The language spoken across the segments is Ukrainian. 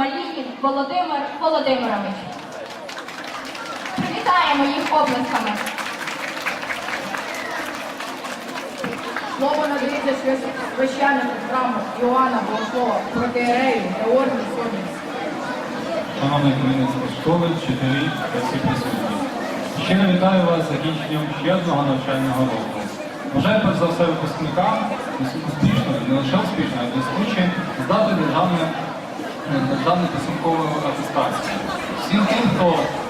Малінін Володимир Володимирович. Привітаємо їх оплесками. Слово надається свящ- священнику храму Іоанна Богослова, протиерею Георгію Сонівському. Шановний керівництво школи, вчителі та всі присутні. Щиро вітаю вас закінченням ще одного навчального року. Бажаю перш за все випускникам успішно, не лише успішно, а й блискуче здати державне, державну підсумкову атестацію. Всім тим, хто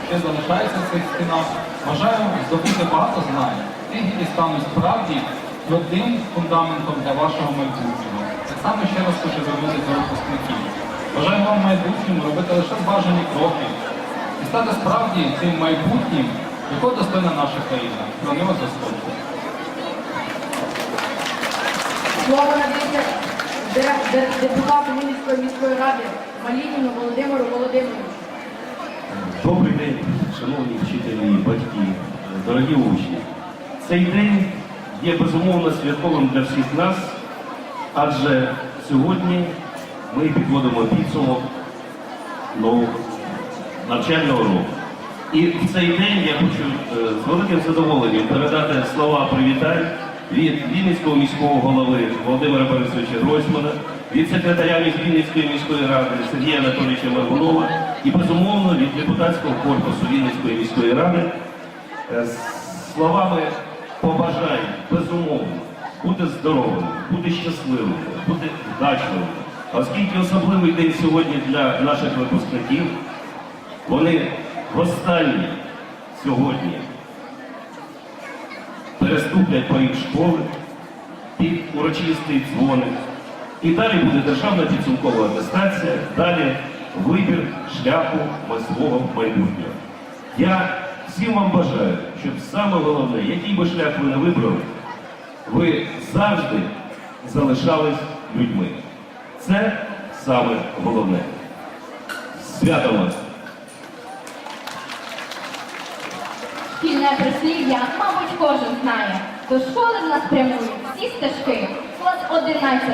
ще залишається в цих стінах, бажаю здобути багато знань, тих, які стануть справді твердим фундаментом для вашого майбутнього. Так само ще раз хочу звернутися до випускників. Бажаю вам в майбутньому робити лише зважені кроки і стати справді тим майбутнім, якого достойна наша країна. Про нього Господь. Депутату Вінницької міської ради Малініну Володимиру Володимировичу. Добрий день, шановні вчителі, батьки, дорогі учні. Цей день є безумовно святковим для всіх нас, адже сьогодні ми підводимо підсумок нового навчального року. І в цей день я хочу е, з великим задоволенням передати слова привітань від Вінницького міського голови Володимира Борисовича Гройсмана, від секретаря Вінницької міської ради Сергія Анатолійовича Маргунова і, безумовно, від депутатського корпусу Вінницької міської ради е, з словами побажань, безумовно, бути здоровими, бути щасливими, бути вдачливими. Оскільки особливий день сьогодні для наших випускників, вони востаннє сьогодні переступлять поріг школи під урочистий дзвоник. І далі буде державна підсумкова атестація, далі вибір шляху свого майбутнього. Я всім вам бажаю, щоб саме головне, який би шлях ви не вибрали, ви завжди залишались людьми. Це саме головне. З Святом вас! Спільне прислів'я, мабуть, кожен знає. До школи в нас прямують всі стежки. Клас 11.